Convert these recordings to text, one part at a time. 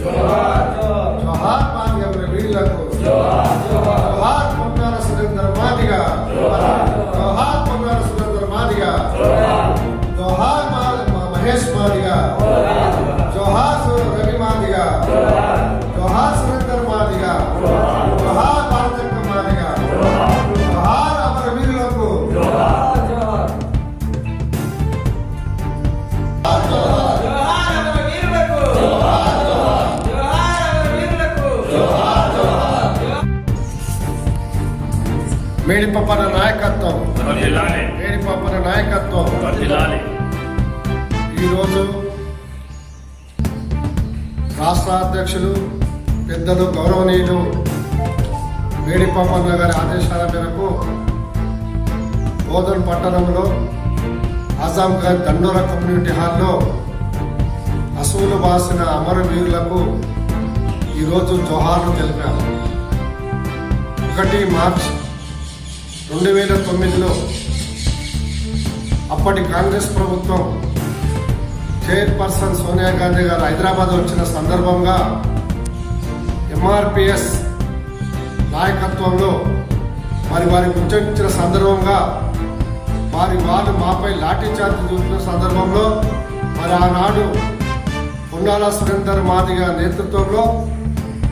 జోహార్ మాదిగ వీరులకు జోహార్ పొన్నాల సురేందర్ మాదిగ జోహార్ పొన్నాల సురేందర్ మాదిగ జోహార్ మా- మా మహేష్ మాదిగ జోహార్ సు- రవి మాదిగ జోహార్ సురేందర్ మాదిగ మేడిపప్పన నాయకత్వం. మేడిపప్పన నాయకత్వం. ఈరోజు రాష్ట్ర అధ్యక్షులు పెద్దలు గౌరవనీయులు వేడిపమ్మన్న గారి ఆదేశాల మేరకు బోధన్ పట్టణంలో ఆజాం ఖాన్ దండోర కమ్యూనిటీ హాల్లో అసూలు బాసిన అమరవీరులకు ఈరోజు జోహార్లు తెలిపారు ఒకటి మార్చ్ రెండు వేల తొమ్మిదిలో అప్పటి కాంగ్రెస్ ప్రభుత్వం చైర్పర్సన్ సోనియా గాంధీ గారు హైదరాబాద్ వచ్చిన సందర్భంగా ఎంఆర్పిఎస్ నాయకత్వంలో మరి వారికి ఉచ్చరించిన సందర్భంగా వారి వాళ్ళు మాపై లాఠీ చూసిన సందర్భంలో మరి ఆనాడు పొన్నాల సురేందర్ మాదిగ నేతృత్వంలో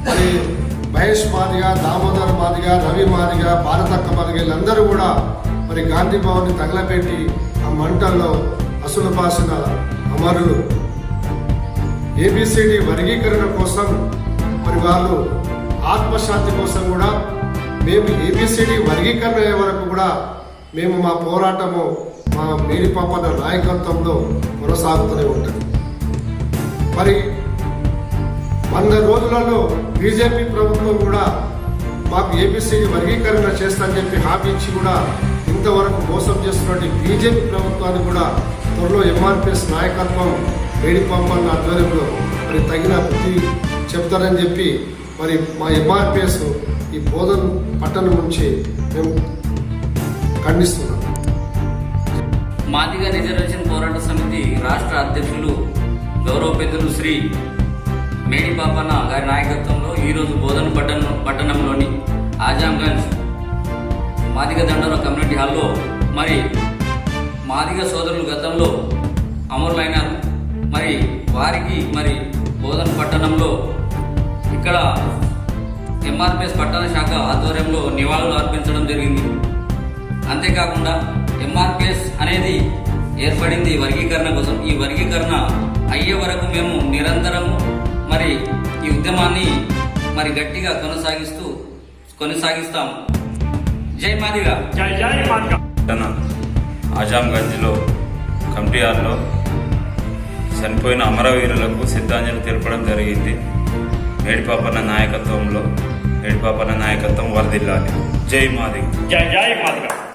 మరి మహేష్ మాదిగ దామోదర్ మాదిగ రవి మాదిగ భారతక్క మాదిగ వీళ్ళందరూ కూడా మరి గాంధీ భవన్ని తగలబెట్టి ఆ మంటల్లో అసలు బాసిన అమరులు ఏబిసిడి వర్గీకరణ కోసం మరి వాళ్ళు ఆత్మశాంతి కోసం కూడా మేము ఏబిసిడి వర్గీకరణ అయ్యే వరకు కూడా మేము మా పోరాటము మా మేడిపాపన్న నాయకత్వంలో కొనసాగుతూనే ఉంటుంది మరి వంద రోజులలో బీజేపీ ప్రభుత్వం కూడా మాకు ఏబిసిడి వర్గీకరణ చేస్తానని చెప్పి హామీ ఇచ్చి కూడా ఇంతవరకు మోసం చేస్తున్నటువంటి బీజేపీ ప్రభుత్వాన్ని కూడా త్వరలో ఎంఆర్పిఎస్ నాయకత్వం వేడిపంపన్న ఆధ్వర్యంలో మరి తగిన బుద్ధి చెప్తారని చెప్పి మరి మా ఎంఆర్పిఎస్ ఈ బోధన పట్టణం నుంచి మేము ఖండిస్తున్నాం. మాదిగ రిజర్వేషన్ పోరాట సమితి రాష్ట్ర అధ్యక్షులు గౌరవ పెద్దలు శ్రీ మేడిపాపన్న గారి నాయకత్వంలో ఈరోజు బోధన పట్టణం పట్టణంలోని ఆజాంగంజ్ మాదిగ దండోర కమ్యూనిటీ హాల్లో మరి మాదిగ సోదరులు గతంలో అమరులైనారు. మరి వారికి మరి బోధన పట్టణంలో ఇక్కడ ఎంఆర్పిఎస్ పట్టణ శాఖ ఆధ్వర్యంలో నివాళులు అర్పించడం జరిగింది. అంతేకాకుండా ఎంఆర్పిఎస్ అనేది ఏర్పడింది వర్గీకరణ కోసం. ఈ వర్గీకరణ అయ్యే వరకు మేము నిరంతరము మరి ఈ ఉద్యమాన్ని మరి గట్టిగా కొనసాగిస్తూ కొనసాగిస్తాము. జై మాదిగా. జై జై మాదిగ. పట్టణ ఆజాంగంజ్లో కమిటీ హాల్లో చనిపోయిన అమరవీరులకు శ్రద్ధాంజలి తెలపడం జరిగింది. మేడిపాపన్న నాయకత్వంలో మేడిపాపన్న నాయకత్వం వర్ధిల్లాలి జై మాది జై జై మాదిగ.